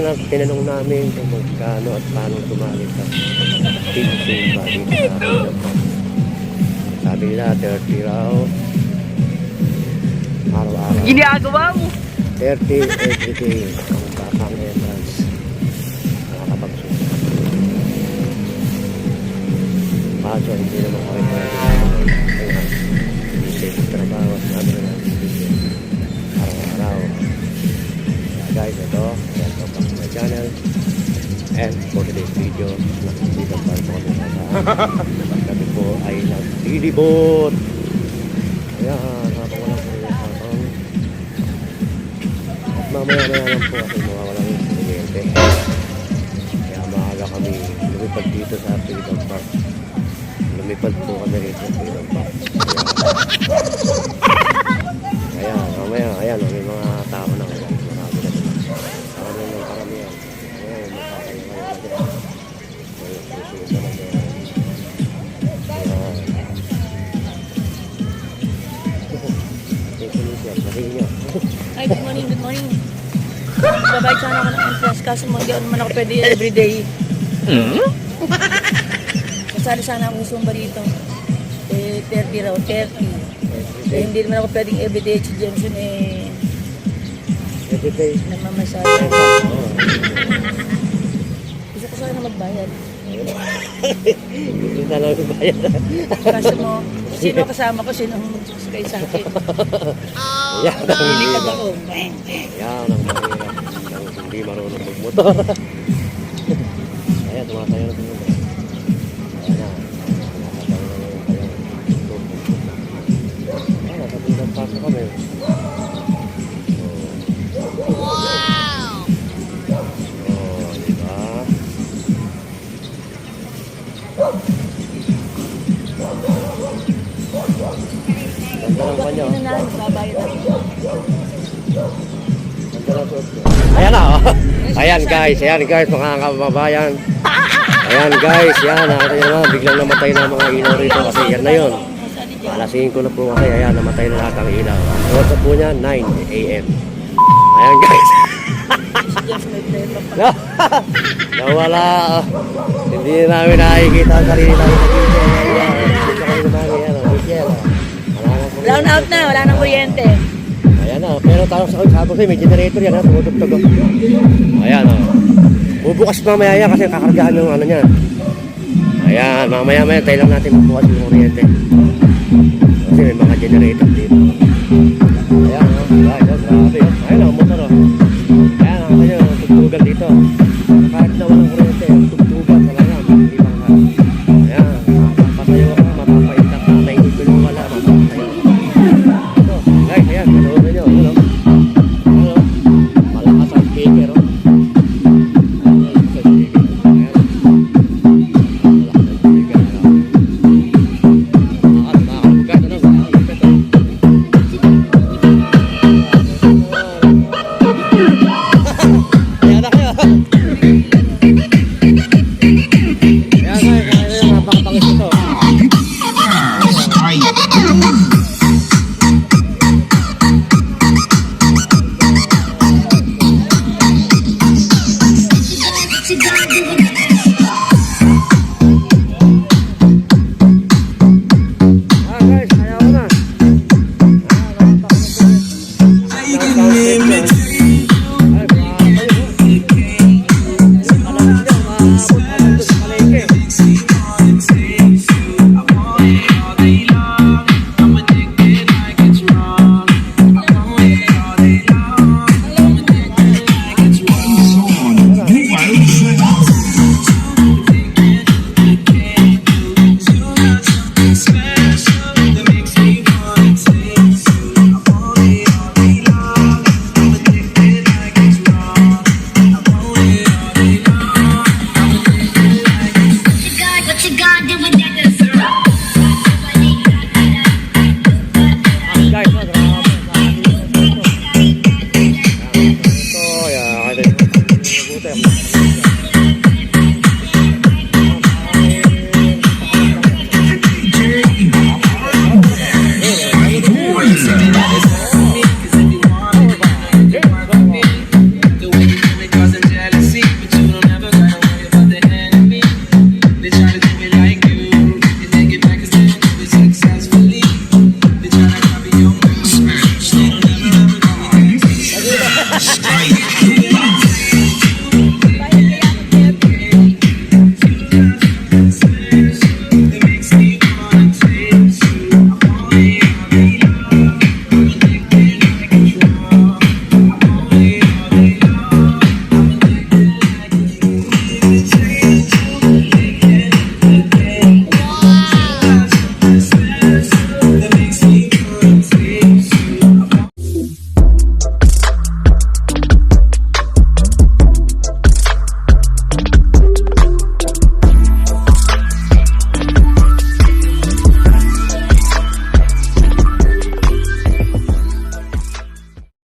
na tinanong namin kung magkano at paano tumali sa sa Freedom Park. Sabi nila 30 raw. Araw-araw. Ginagawa mo. 30 every day ang bakang entrance. Nakakapagsusunod. Kaso hindi naman kami pwede. Video, nakikita po kami sa kami po ay nagdidibot. Ayan, habang walang kuryente. At mamaya-maya lang po kasi mawawalan yung kuryente. Kaya maaga kami lumipad dito sa Freedom Park. Lumipad po kami rito sa Freedom Park. Kaya, Sir. Mahihinga. Ay, good morning, good morning. Babayad sana ako ng entrance kaso hindi ako naman ako pwede everyday. Kasali sana ako sa Zumba dito. Eh, 30 raw, 30. Eh, hindi naman ako pwedeng everyday si Jensen eh, Every day. namamasaya. Oo. Gusto ko sana magbayad. Hindi na lang yung bayad. Kaso mo, sino kasama ko, sino ang magsuskay sa akin. Yan ang Lilikad hirap. ako. Bang, bang. Yan ang mahirap. Ang hindi marunong magmotor. Ayan, tumasayo na ng. Ayan na, oh. Ayan guys, ayan guys, mga kababayan. Ayan guys, yan, nakita nyo naman, biglang namatay na mga ilaw rito kasi yan na yun. Alasin ko na po kasi, ayan, namatay na lahat ang ilaw. Ang oras po niya, 9 a.m. Ayan guys. Pa. Nawala. oh. Hindi na namin nakikita ang sarili namin sa Pero tayo sa sabi ko may generator yan ha, tumutugtog. oh. Ayan o. Bubukas mamaya yan kasi kakargahan yung ano niya. Ayan, mamaya maya tayo lang natin magbukas yung kuryente. Kasi may mga generator dito. Ayan o, guys, oh, grabe o. Ayan o, straight.